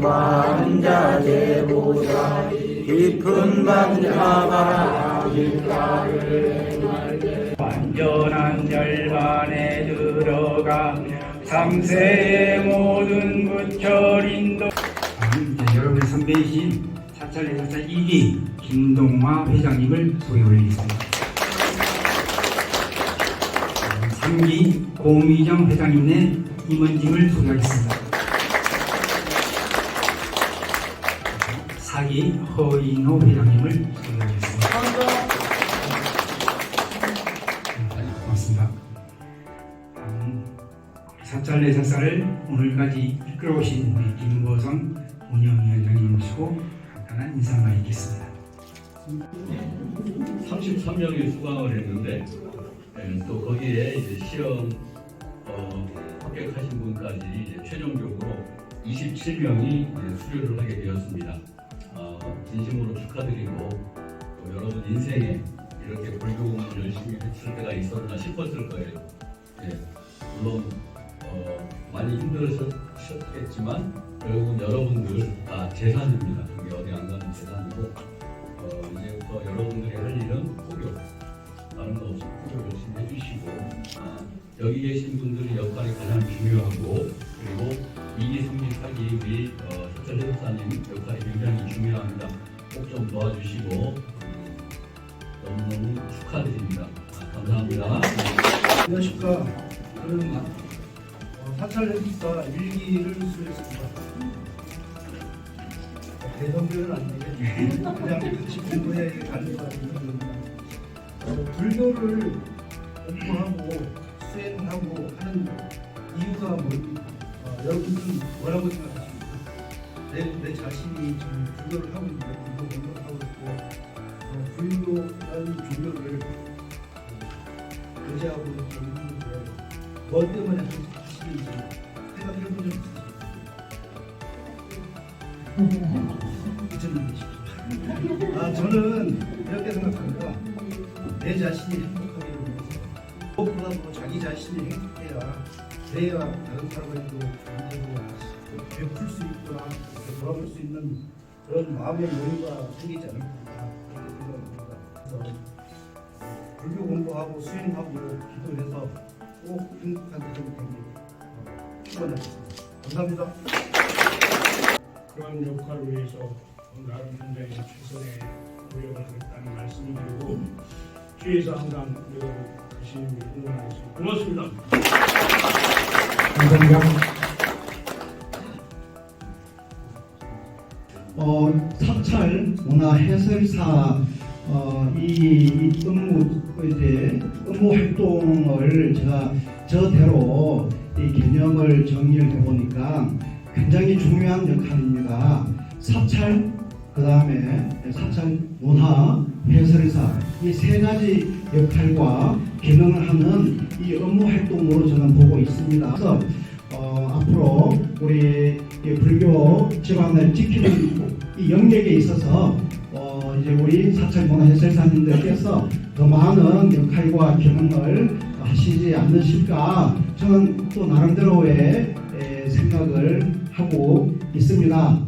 환자 제보자 깊은 반자가 완전한 절반에 들어가 삼세의 모든 부처린도 여러분의 선배이신 사찰 회사 1기 김동화 회장님을 소개 올리겠습니다. 3기 고미정 회장님의 임원직을 소개하겠습니다. 4기 허인호 회장님을 소개하겠습니다. 네, 고맙습니다. 다음 사찰 내사사를 오늘까지 이끌어오신 우리 김보성 운영위원장님 모시고 간단한 인사만 있겠습니다. 33명이 수강을 했는데 예, 또 거기에 이제 시험 어, 합격하신 분까지 이제 최종적으로 27명이 수료를 하게 되었습니다. 어, 진심으로 축하드리고 또 여러분 인생에 이렇게 불교 공부를 열심히 했을 때가 있었나 싶었을 거예요. 예, 물론 어, 많이 힘들으셨겠지만 결국은 여러분들 다 재산입니다. 그게 어디 안 가는 재산이고 어, 이제부터 여러분들이 할 일은 포교 다른 거 없이 포교 열심히 해주시고 아, 여기 계신 분들의 역할이 가장 중요하고 그리고 이기 성립하기 우리 어, 석철 해설사님 역할이 굉장히 중요합니다. 꼭 좀 도와주시고 음, 너무너무 축하드립니다. 아, 감사합니다. 안녕하십니까. 저는 어, 사찰 해수사 일기를 수료했습니다. 대성교는 아닌데 그냥 가는 사람입니다. 어, 불교를 공부하고 수행하고 하는 이유가 뭡니까? 어, 여러분들은 뭐라고 생각하십니까? 내, 내 자신이 지금 불교를 하고 있는데 불교 공부를 하고 있고 어, 불교라는 종교를 교제하고 있는데 뭐 때문에 하시는지 생각해 본적 있으십니까? 잊었는데 아 저는 이렇게 생각합니다. 내 자신이 행복하기를 위해서 무엇보다 도 자기 자신이 행복해야 그래야 다른 사람에게도 좋은 베풀 수 있거나 돌아볼 수 있는 그런 마음의 여유가 생기지 않을까 생각합니다. 불교 공부하고 수행하고 기도해서 꼭 행복한 세상이 어, 축원하겠습니다. 감사합니다. 그런 역할을 위해서 나름 굉장히 최선의 노력을 하겠다는 말씀드리고 뒤에서 항상 늘 열심히 응원하겠습니다. 고맙습니다. 감사합니다. 어, 사찰 문화 해설사 어, 이, 이 업무 이제 업무 활동을 제가 저대로 이 개념을 정리를 해보니까 굉장히 중요한 역할입니다. 사찰 그 다음에 사찰 문화 해설사 이 세 가지 역할과 기능을 하는 이 업무 활동으로 저는 보고 있습니다. 그래서 어, 앞으로 우리 이 불교 집안을 지키는 이 영역에 있어서 어, 이제 우리 사찰 문화 해설사님들께서 더 많은 역할과 기능을 하시지 않으실까 저는 또 나름대로의 에, 생각을 하고 있습니다.